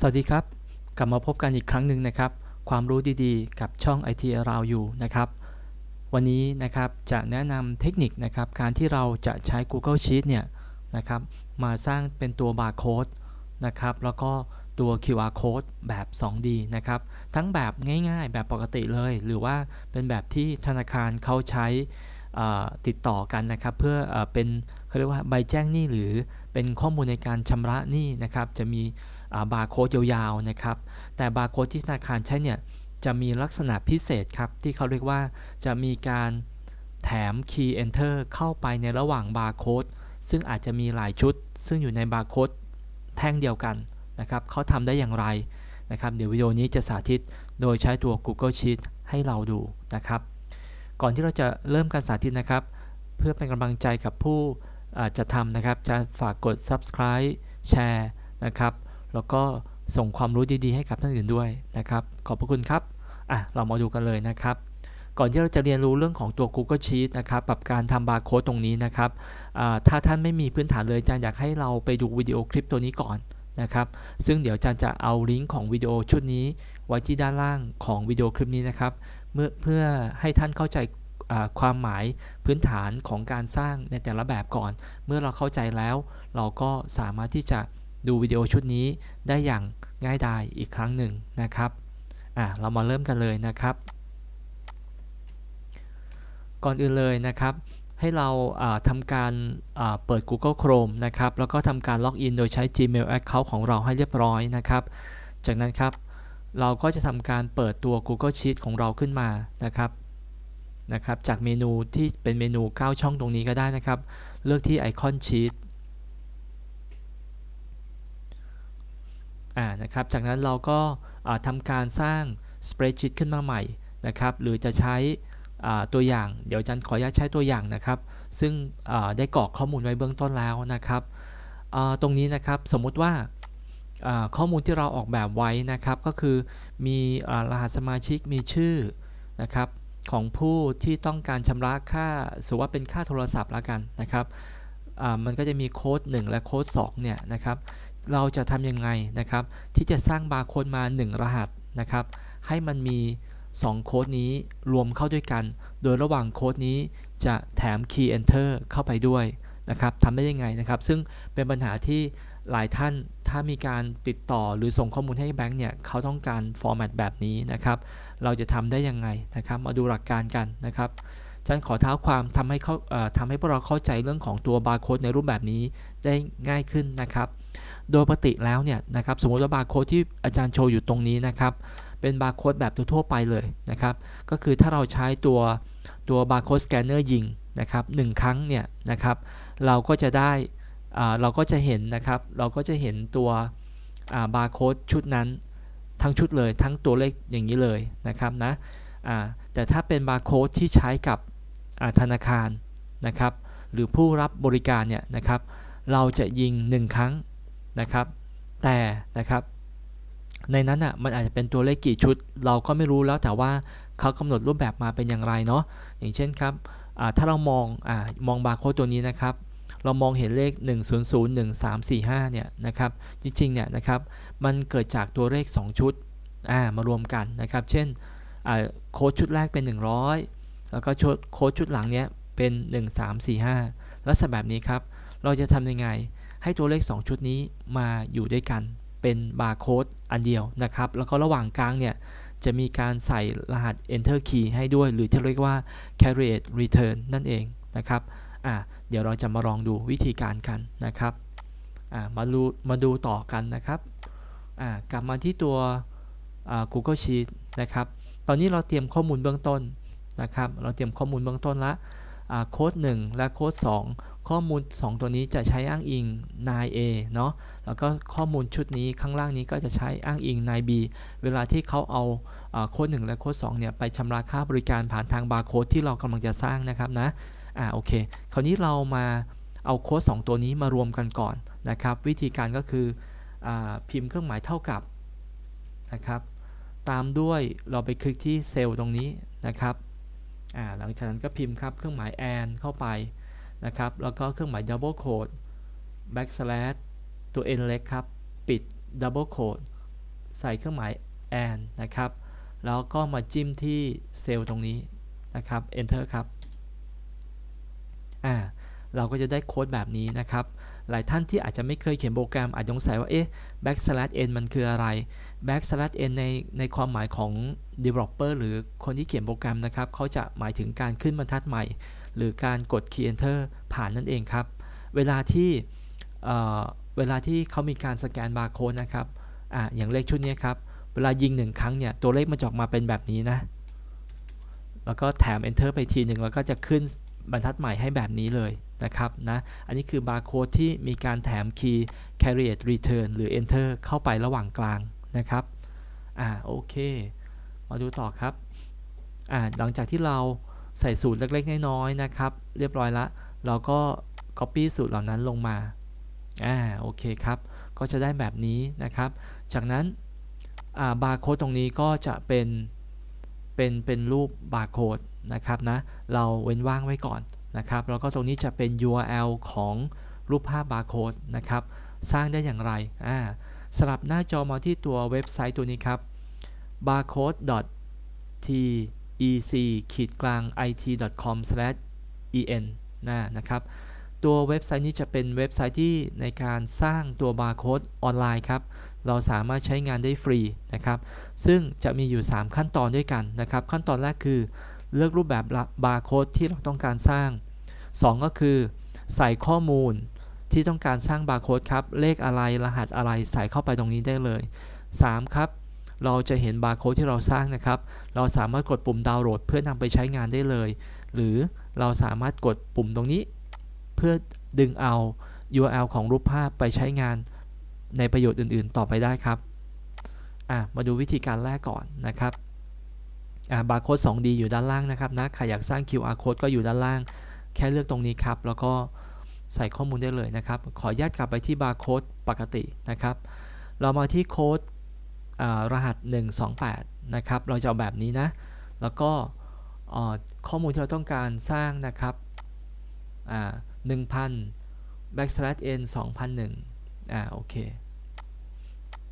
สวัสดีครับ กลับมาพบกันอีกครั้งหนึ่งนะครับ ความรู้ดีๆ กับช่อง IT Around You นะครับ วันนี้นะครับจะแนะนำเทคนิคนะครับ การที่เราจะใช้ Google Sheet เนี่ยนะครับมาสร้างเป็นตัว Barcode นะครับแล้วก็ตัว QR Code แบบ 2D นะครับ ทั้งแบบง่ายๆ แบบปกติเลย หรือว่าเป็นแบบที่ธนาคารเขาใช้ติดต่อกันนะครับ เพื่ออเป็นเขาเรียกว่าใบแจ้งหนี้หรือเป็นข้อมูลในการชำระหนี้นะครับจะมี บาร์โค้ดยาวๆนะครับ แต่บาร์โค้ดที่ธนาคารใช้เนี่ยจะมีลักษณะพิเศษครับ ที่เขาเรียกว่าจะมีการแถม Key Enter เข้าไปในระหว่างบาร์โค้ดซึ่งอาจจะมีหลายชุด ซึ่งอยู่ในบาร์โค้ดแท่งเดียวกันนะครับเขาทำได้อย่างไรนะครับ เดี๋ยววิดีโอนี้จะสาธิตโดยใช้ตัว Google Sheet ให้เราดูนะครับ ก่อนที่เราจะเริ่มการสาธิตนะครับ เพื่อเป็นกำลังใจกับผู้จะทำนะครับ จะฝากกด subscribe แชร์นะครับ แล้วก็ส่งความรู้ดีๆให้กับท่านอื่นด้วยนะครับ ขอบพระคุณครับอะเรามาดูกันเลยนะครับ ก่อนที่เราจะเรียนรู้เรื่องของตัว Google Sheet นะครับกับการทำบาร์โค้ดตรงนี้นะครับถ้าท่านไม่มีพื้นฐานเลยอาจารย์อยากให้เราไปดูวิดีโอคลิปตัวนี้ก่อนนะครับ ซึ่งเดี๋ยวอาจารย์จะเอาลิงก์ของวิดีโอชุดนี้ ไว้ที่ด้านล่างของวิดีโอคลิปนี้นะครับเมื่อเพื่อให้ท่านเข้าใจความหมายพื้นฐานของการสร้างในแต่ละแบบก่อน เมื่อเราเข้าใจแล้ว เราก็สามารถที่จะ ดูวิดีโอชุดนี้ได้อย่างง่ายดายอีกครั้งหนึ่งนะครับอะเรามาเริ่มกันเลยนะครับ ก่อนอื่นเลยนะครับ ให้เราทำการเปิด Google Chrome นะครับ แล้วก็ทำการล็อกอินโดยใช้ Gmail Account ของเราให้เรียบร้อยนะครับ จากนั้นครับเราก็จะทำการเปิดตัว Google Sheet ของเราขึ้นมานะครับนะครับ จากเมนูที่เป็นเมนู 9 ช่องตรงนี้ก็ได้นะครับ เลือกที่ไอคอน Sheet อ่านะครับจากนั้นเราก็ทำการสร้าง spreadsheet ขึ้นมาใหม่นะครับหรือจะใช้ตัวอย่างเดี๋ยวจันขออนุญาตใช้ตัวอย่างนะครับ ซึ่งได้กรอกข้อมูลไว้เบื้องต้นแล้วนะครับตรงนี้นะครับสมมุติว่าข้อมูลที่เราออกแบบไว้นะครับ ก็คือมีรหัสสมาชิกมีชื่อนะครับของผู้ที่ต้องการชำระค่าสมมติว่าเป็นค่าโทรศัพท์แล้วกันนะครับมันก็จะมีโค้ด1และโค้ด2เนี่ยนะครับ เราจะทำยังไงนะครับ ที่จะสร้างบาร์โค้ดมา 1 รหัสนะครับ ให้มันมี 2 โค้ดนี้รวมเข้าด้วยกัน โดยระหว่างโค้ดนี้จะแถม Key Enter เข้าไปด้วยนะครับทำได้ยังไงนะครับ ซึ่งเป็นปัญหาที่หลายท่านถ้ามีการติดต่อหรือส่งข้อมูลให้แบงค์เนี่ยเขาต้องการฟอร์แมตแบบนี้นะครับ เราจะทำได้ยังไงนะครับ มาดูหลักการกันนะครับฉันขอเท้าความทำให้เขาทำให้พวกเราเข้าใจเรื่องของตัวบาร์โค้ดในรูปแบบนี้ได้ง่ายขึ้นนะครับ โดยปกติแล้วเนี่ยนะครับสมมติว่าบาร์โค้ดที่อาจารย์โชว์อยู่ตรงนี้นะครับ เป็นบาร์โค้ดแบบทั่วไปเลยนะครับ ก็คือถ้าเราใช้ตัวตัวบาร์โค้ดสแกนเนอร์ยิงนะครับหครั้งเนี่ยนะครับ เราก็จะได้เราก็จะเห็นนะครับ เราก็จะเห็นตัวบาร์โค้ดชุดนั้นทั้งชุดเลยทั้งตัวเลขอย่างนี้เลยนะครับนะแต่ถ้าเป็นบาร์โค้ดที่ใช้กับธนาคารนะครับ หรือผู้รับบริการเนี่ยนะครับ เราจะยิง 1 ครั้ง นะครับ แต่นะครับ ในนั้นอะมันอาจจะเป็นตัวเลขกี่ชุด เราก็ไม่รู้แล้วแต่ว่าเขากำหนดรูปแบบมาเป็นอย่างไรเนาะอย่างเช่นครับถ้าเรามองอมองบาร์โค้ดตัวนี้นะครับเรามองเห็นเลข 1001345เนี่ยนะครับจริงๆเนี่ยนะครับมันเกิดจากตัวเลข 2 ชุดมารวมกันนะครับ เช่นโค้ดชุดแรกเป็น 100 แล้วก็โค้ดชุดหลังเนี้ยเป็น 1345 ลักษณะแบบนี้ครับ เราจะทำยังไง ให้ตัวเลข 2 ชุดนี้มาอยู่ด้วยกัน เป็นบาร์โค้ดอันเดียวนะครับ แล้วก็ระหว่างกลางเนี่ยจะมีการใส่รหัส enter key ให้ด้วย หรือที่เรียกว่า create return นั่นเองนะครับอะเดี๋ยวเราจะมาลองดูวิธีการกันนะครับอะมาดูมาดูต่อกันนะครับอะกลับมาที่ตัว Google Sheet นะครับ ตอนนี้เราเตรียมข้อมูลเบื้องต้นนะครับ เราเตรียมข้อมูลเบื้องต้นละโค้ด1และโค้ด2 ข้อมูล 2 ตัวนี้จะใช้อ้างอิง 9A เนาะแล้วก็ข้อมูลชุดนี้ข้างล่างนี้ก็จะใช้อ้างอิง 9B เวลาที่เขาเอาโค้ด1และโค้ด2เนี่ยไปชำระค่าบริการผ่านทางบาร์โค้ดที่เรากำลังจะสร้างนะครับนะอ่าโอเค คราวนี้เรามาเอาโค้ด2ตัวนี้มารวมกันก่อนนะครับ วิธีการก็คืออพิมพ์เครื่องหมายเท่ากับนะครับตามด้วยเราไปคลิกที่เซลล์ตรงนี้นะครับหลังจากนั้นก็พิมพ์ครับเครื่องหมาย and เข้าไป นะครับ แล้วก็เครื่องหมาย double quote backslash ตัว n เล็กครับ ปิด double quote ใส่เครื่องหมาย and นะครับ แล้วก็มาจิ้มที่เซลล์ตรงนี้นะครับ enter ครับ อ่า เราก็จะได้โค้ดแบบนี้นะครับ หลายท่านที่อาจจะไม่เคยเขียนโปรแกรมอาจสงสัยว่า เอ๊ะ backslash n มันคืออะไร backslash n ในในความหมายของ developer หรือคนที่เขียนโปรแกรมนะครับ เขาจะหมายถึงการขึ้นบรรทัดใหม่ หรือการกด key enter ผ่านนั่นเองครับ เวลาที่เเวลาที่เขามีการสแกนบาร์โค้ดนะครับอ่าอย่างเลขชุดนี้ครับ เวลายิงหนึ่งครั้งเนี่ย ตัวเลขมันจะออกมาเป็นแบบนี้นะ แล้วก็แถม enter ไปทีหนึ่งแล้วก็จะขึ้นบรรทัดใหม่ให้แบบนี้เลยนะครับนะอันนี้คือบาร์โค้ดที่มีการแถมคีย์ carried return หรือ enter เข้าไประหว่างกลางนะครับอ่าโอเค มาดูต่อครับอ่าหลังจากที่เรา ใส่สูตรเล็กๆ น้อยๆนะครับ เรียบร้อยละ เราก็ copy สูตรเหล่านั้นลงมา อ่า โอเคครับ ก็จะได้แบบนี้นะครับ จากนั้นอ่าบาร์โค้ดตรงนี้ก็จะเป็น เป็น เป็นรูปบาร์โค้ดนะครับนะ เราเว้นว่างไว้ก่อนนะครับ แล้วก็ตรงนี้จะเป็น URL ของรูปภาพบาร์โค้ดนะครับ สร้างได้อย่างไร อ่าสลับหน้าจอมาที่ตัวเว็บไซต์ตัวนี้ครับ ec ขีดกลาง it.com/en นะนะครับ ตัวเว็บไซต์นี้จะเป็นเว็บไซต์ที่ในการสร้างตัวบาร์โค้ดออนไลน์ครับ เราสามารถใช้งานได้ฟรีนะครับ ซึ่งจะมีอยู่ 3 ขั้นตอนด้วยกันนะครับ ขั้นตอนแรกคือ เลือกรูปแบบบาร์โค้ดที่เราต้องการสร้าง 2 ก็คือ ใส่ข้อมูลที่ต้องการสร้างบาร์โค้ดครับ เลขอะไรรหัสอะไรใส่เข้าไปตรงนี้ได้เลย 3 ครับ เราจะเห็นบาร์โค้ดที่เราสร้างนะครับ เราสามารถกดปุ่มดาวน์โหลด เพื่อนำไปใช้งานได้เลย หรือเราสามารถกดปุ่มตรงนี้ เพื่อดึงเอา URL ของรูปภาพไปใช้งานในประโยชน์อื่นๆ ต่อไปได้ครับอะมาดูวิธีการแรกก่อนนะครับอ่าบาร์โค้ด 2D อยู่ด้านล่างนะครับนะใครอยากสร้าง QR code ก็อยู่ด้านล่าง แค่เลือกตรงนี้ครับ แล้วก็ใส่ข้อมูลได้เลยนะครับ ขออนุญาตกลับไปที่บาร์โค้ดปกตินะครับ เรามาที่โค้ด รหัส 128 นะครับ เราจะเอาแบบนี้นะ แล้วก็ข้อมูลที่เราต้องการสร้างนะครับ1,000 backslash n 2001อ่าโอเค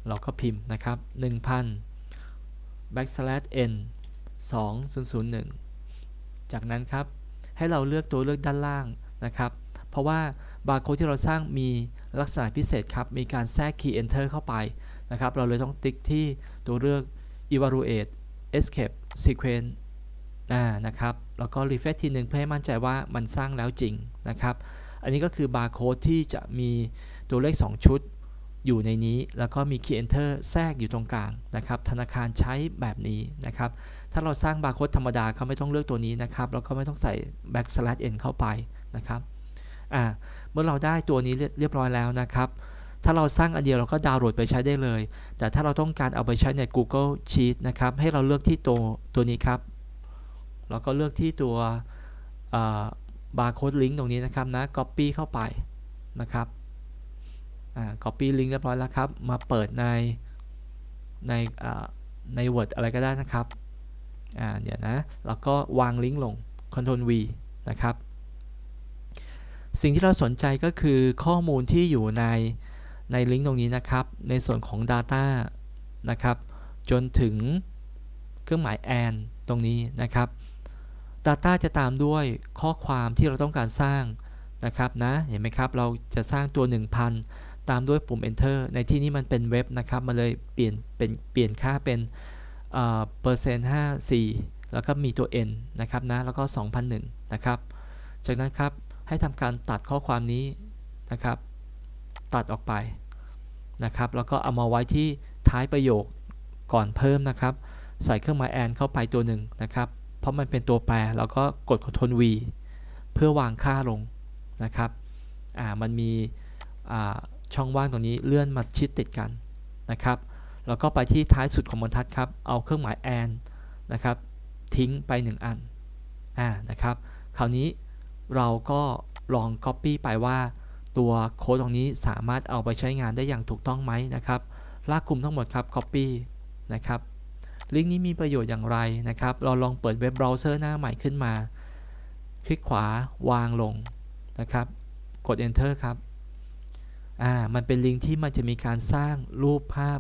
เราก็พิมพ์นะครับ 1,000 backslash n 2001 จากนั้นครับ ให้เราเลือกตัวเลือกด้านล่างนะครับ เพราะว่าบาร์โค้ดที่เราสร้างมีลักษณะพิเศษครับ มีการแทรก key enter เข้าไป นะครับ เราเลยต้องติ๊กที่ตัวเลือก evaluate escape sequence นะครับ แล้วก็ refresh ทีหนึ่งเพื่อให้มั่นใจว่ามันสร้างแล้วจริงนะครับ อันนี้ก็คือบาร์โค้ดที่จะมีตัวเลข 2 ชุดอยู่ในนี้ แล้วก็มี key enter แทรกอยู่ตรงกลางนะครับ ธนาคารใช้แบบนี้นะครับ ถ้าเราสร้างบาร์โค้ดธรรมดาเขาไม่ต้องเลือกตัวนี้นะครับ แล้วก็ไม่ต้องใส่ backslash n เข้าไปนะครับ เมื่อเราได้ตัวนี้เรียบร้อยแล้วนะครับ ถ้าเราสร้างอันเดียวเราก็ดาวน์โหลดไปใช้ได้เลย แต่ถ้าเราต้องการเอาไปใช้ใน Google Sheet นะครับ ให้เราเลือกที่ตัวตัวนี้ครับ แล้วก็เลือกที่ตัวบาร์โค้ดลิงก์ตรงนี้นะครับนะ Copy เข้าไปนะครับอ่า Copy ลิงก์เรียบร้อยแล้วครับ มาเปิดในในใน Word อะไรก็ได้นะครับอ่าเดี๋ยวนะ แล้วก็วางลิงก์ลง Ctrl V นะครับ สิ่งที่เราสนใจก็คือข้อมูลที่อยู่ใน ในลิงก์ตรงนี้นะครับ ในส่วนของ Data นะครับ จนถึงเครื่องหมาย and ตรงนี้นะครับ Data จะตามด้วยข้อความที่เราต้องการสร้างนะครับนะ เห็นไหมครับ เราจะสร้างตัว 1000 ตามด้วยปุ่ม enter ในที่นี้มันเป็นเว็บนะครับ มาเลยเปลี่ยนเป็นเปลี่ยนค่าเป็นเปอร์เซ็นต์54แล้วก็มีตัว n นะครับนะ แล้วก็ 2001 นะครับ จากนั้นครับ ให้ทำการตัดข้อความนี้นะครับ ตัดออกไปนะครับ แล้วก็เอามาไว้ที่ท้ายประโยคก่อนเพิ่มนะครับ ใส่เครื่องหมาย and เข้าไปตัวหนึ่งนะครับ เพราะมันเป็นตัวแปร แล้วก็กด Ctrl V เพื่อวางค่าลงนะครับ อ่า มันมีช่องว่างตรงนี้เลื่อนมาชิดติดกันนะครับ แล้วก็ไปที่ท้ายสุดของบรรทัดครับ เอาเครื่องหมาย and นะครับ ทิ้งไป 1 อัน อ่า นะครับ คราวนี้เราก็ลอง Copy ไปว่า ตัวโค้ดตรงนี้สามารถเอาไปใช้งานได้อย่างถูกต้องไหมนะครับ ลากกลุ่มทั้งหมดครับ Copy นะครับ ลิงก์นี้มีประโยชน์อย่างไรนะครับ เราลองเปิดเว็บเบราว์เซอร์หน้าใหม่ขึ้นมา คลิกขวาวางลงนะครับ กด Enter ครับอ่ามันเป็นลิงก์ที่มันจะมีการสร้างรูปภาพ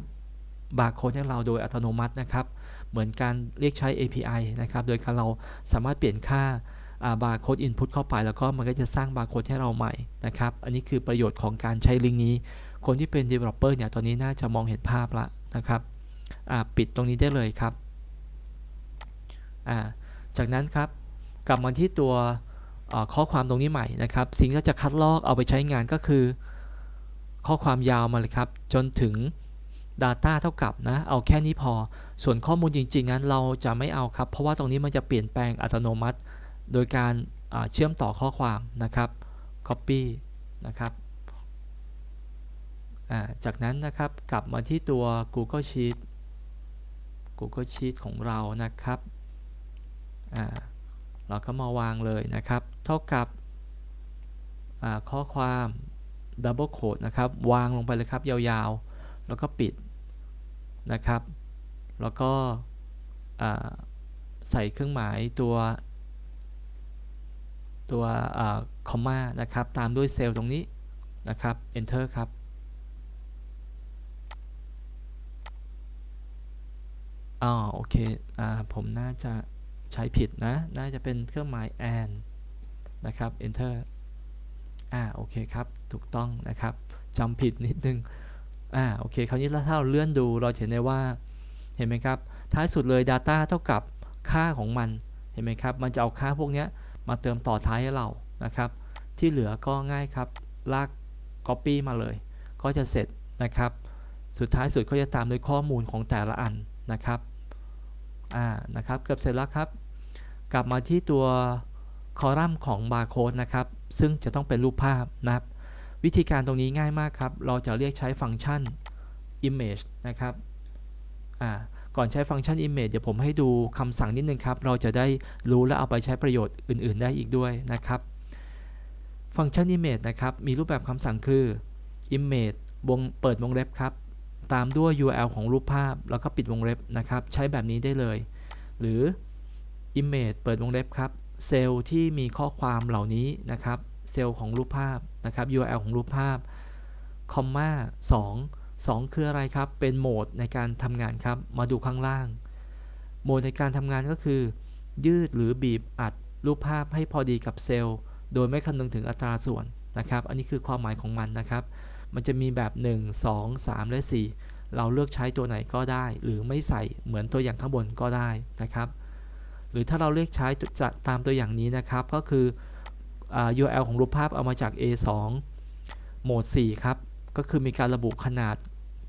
บาร์โค้ดให้เราโดยอัตโนมัตินะครับ เหมือนการเรียกใช้ API นะครับ โดยการเราสามารถเปลี่ยนค่า บาร์โค้ดอินพุตเข้าไป แล้วก็มันก็จะสร้างบาร์โค้ดให้เราใหม่นะครับ อันนี้คือประโยชน์ของการใช้ลิงก์นี้ คนที่เป็น Developer เนี่ย ตอนนี้น่าจะมองเห็นภาพละนะครับปิดตรงนี้ได้เลยครับ จากนั้นครับ กลับมาที่ตัวข้อความตรงนี้ใหม่นะครับ สิ่งที่เราจะคัดลอกเอาไปใช้งานก็คือ ข้อความยาวมาเลยครับ จนถึง Data เท่ากับนะ เอาแค่นี้พอ ส่วนข้อมูลจริง ๆ นั้นเราจะไม่เอาครับ เพราะว่าตรงนี้มันจะเปลี่ยนแปลงอัตโนมัติ โดยการเชื่อมต่อข้อความนะครับ Copy นะครับจากนั้นนะครับกลับมาที่ตัว Google Sheet Google Sheet ของเรานะครับเราก็มาวางเลยนะครับ เท่ากับข้อความ Double Quote นะครับ วางลงไปเลยครับ ยาวๆ แล้วก็ปิดนะครับ แล้วก็ใส่เครื่องหมายตัว ตัวคอมมานะครับ ตามด้วยเซลล์ตรงนี้นะครับ enter ครับอ๋อโอเคอ่าผมน่าจะใช้ผิดนะ น่าจะเป็นเครื่องหมาย and นะครับ enter อ่าโอเคครับ ถูกต้องนะครับจำผิดนิดนึงอ่าโอเค คราวนี้ถ้าเราเลื่อนดูเราเห็นได้ว่า เห็นไหมครับ ท้ายสุดเลย Data เท่ากับค่าของมัน เห็นไหมครับ มันจะเอาค่าพวกนี้ มาเติมต่อท้ายให้เรานะครับ ที่เหลือก็ง่ายครับลาก Copy มาเลย ก็จะเสร็จนะครับ สุดท้ายสุดก็จะตามด้วยข้อมูลของแต่ละอันนะครับอ่านะครับเกือบเสร็จแล้วครับ กลับมาที่ตัวคอลัมน์ของบาร์โค้ดนะครับ ซึ่งจะต้องเป็นรูปภาพนะครับ วิธีการตรงนี้ง่ายมากครับ เราจะเรียกใช้ฟังก์ชัน image นะครับอ่า ก่อนใช้ฟังก์ชัน image เดี๋ยวผมให้ดูคำสั่งนิดนึงครับ เราจะได้รู้และเอาไปใช้ประโยชน์อื่น ๆ ได้อีกด้วยนะครับ ฟังก์ชัน image นะครับ มีรูปแบบคำสั่งคือ image วงเปิดวงเล็บครับ ตามด้วย URL ของรูปภาพ แล้วก็ปิดวงเล็บนะครับ ใช้แบบนี้ได้เลย หรือ image เปิดวงเล็บครับ เซลล์ที่มีข้อความเหล่านี้นะครับ เซลล์ของรูปภาพนะครับ URL ของรูปภาพคอมมา2 2 คืออะไรครับ เป็นโหมดในการทำงานครับ มาดูข้างล่าง โหมดในการทำงานก็คือ ยืดหรือบีบอัดรูปภาพให้พอดีกับเซลล์ โดยไม่คำนึงถึงอัตราส่วนนะครับ อันนี้คือความหมายของมันนะครับ มันจะมีแบบ 1 2 3 และ 4 เราเลือกใช้ตัวไหนก็ได้ หรือไม่ใส่เหมือนตัวอย่างข้างบนก็ได้นะครับ หรือถ้าเราเลือกใช้จะตามตัวอย่างนี้นะครับ ก็คืออ URL ของรูปภาพเอามาจาก A2 โหมด 4 ครับ ก็คือมีการระบุขนาด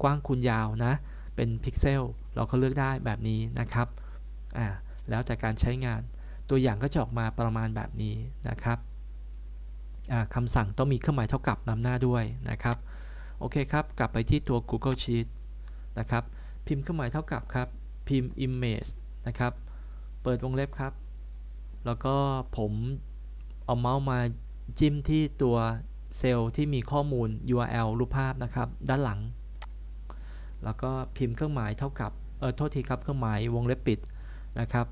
กว้างคูณยาวนะ เป็นพิกเซล เราก็เลือกได้แบบนี้นะครับอ่าแล้วแต่การใช้งานตัวอย่างก็จะออกมาประมาณแบบนี้นะครับอ่าคำสั่งต้องมีเครื่องหมายเท่ากับนำหน้าด้วยนะครับ โอเคครับ กลับไปที่ตัว Google Sheet นะครับ พิมพ์เครื่องหมายเท่ากับครับ พิมพ์ image นะครับ เปิดวงเล็บครับ แล้วก็ผมเอาเมาส์มาจิ้มที่ตัว เซลล์ที่มีข้อมูล URL รูปภาพนะครับ ด้านหลัง แล้วก็พิมพ์เครื่องหมายเท่ากับ เออโทษทีครับ เครื่องหมายวงเล็บปิดนะครับ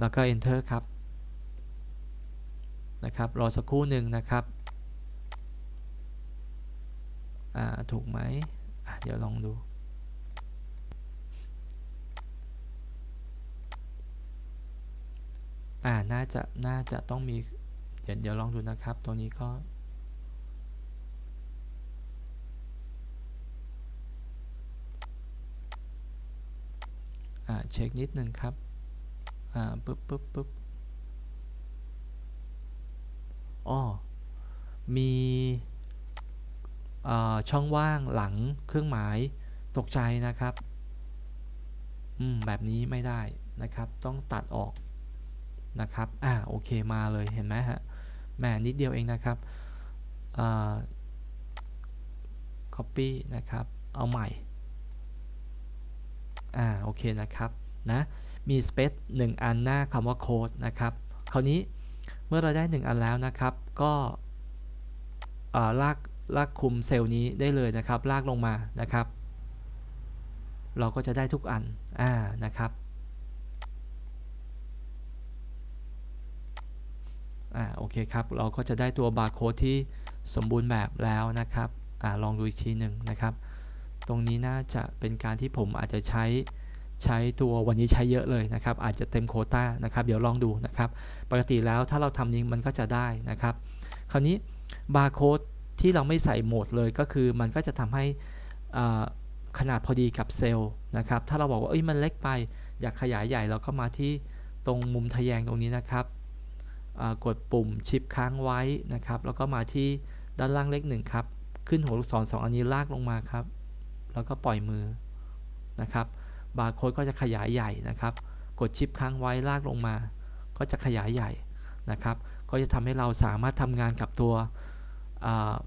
แล้วก็ enter ครับ นะครับ รอสักครู่หนึ่งนะครับ อ่า ถูกไหม เดี๋ยวลองดูอ่า น่าจะ น่าจะต้องมี เดี๋ยว เดี๋ยวลองดูนะครับตรงนี้ก็ เช็คนิดนึงครับอ่าปึ๊บปึ๊บปึ๊บอ๋อมีอ่าช่องว่างหลังเครื่องหมายตกใจนะครับอืมแบบนี้ไม่ได้นะครับ ต้องตัดออกนะครับ อ่า โอเค มาเลยเห็นไหมฮะแหมนิดเดียวเองนะครับอ่า copy นะครับ เอาใหม่ อ่าโอเคนะครับนะมี space 1อันหน้าคำว่า code นะครับคราวนี้เมื่อเราได้ 1 อันแล้วนะครับก็ลากลากคุมเซลล์นี้ได้เลยนะครับ ลากลงมานะครับ เราก็จะได้ทุกอันอ่านะครับอ่าโอเคครับ เราก็จะได้ตัวบาร์โค้ดที่สมบูรณ์แบบแล้วนะครับอ่าลองดูอีกทีหนึ่งนะครับ ตรงนี้น่าจะเป็นการที่ผมอาจจะใช้ใช้ตัววันนี้ใช้เยอะเลยนะครับ อาจจะเต็มโคต้านะครับ เดี๋ยวลองดูนะครับ ปกติแล้วถ้าเราทำนี้มันก็จะได้นะครับ คราวนี้บาร์โค้ดที่เราไม่ใส่โหมดเลยก็คือมันก็จะทำให้ขนาดพอดีกับเซลล์นะครับ ถ้าเราบอกว่าเอ้ยมันเล็กไป อยากขยายใหญ่เราก็มาที่ตรงมุมทะแยงตรงนี้นะครับกดปุ่มชิปค้างไว้นะครับ แล้วก็มาที่ด้านล่างเลขหนึ่งครับ ขึ้นหัวลูกศรสองอันนี้ลากลงมาครับ แล้วก็ปล่อยมือนะครับบาร์โค้ดก็จะขยายใหญ่นะครับ กดชิปค้างไว้ลากลงมา ก็จะขยายใหญ่นะครับ ก็จะทำให้เราสามารถทำงานกับตัว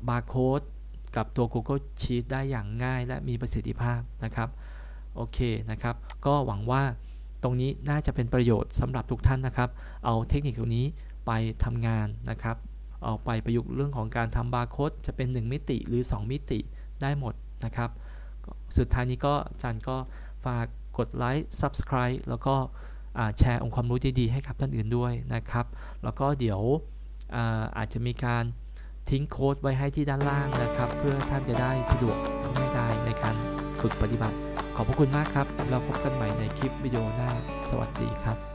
บาร์โค้ดกับตัว Google Sheet ได้อย่างง่ายและมีประสิทธิภาพนะครับ โอเคนะครับ ก็หวังว่าตรงนี้น่าจะเป็นประโยชน์สำหรับทุกท่านนะครับ เอาเทคนิคตรงนี้ไปทำงานนะครับ เอาไปประยุกต์เรื่องของการทำบาร์โค้ดจะเป็น 1 มิติหรือ 2 มิติได้หมดนะครับ สุดท้ายนี้ก็อาจารย์ก็ฝากกดไลค์ Subscribe แล้วก็แชร์องค์ความรู้ดีๆ ให้กับท่านอื่นด้วยนะครับ แล้วก็เดี๋ยวอาอาจจะมีการทิ้งโค้ดไว้ให้ที่ด้านล่างนะครับ เพื่อท่านจะได้สะดวกง่ายดายในการฝึกปฏิบัติ ขอบพระคุณมากครับ เราพบกันใหม่ในคลิปวิดีโอหน้า สวัสดีครับ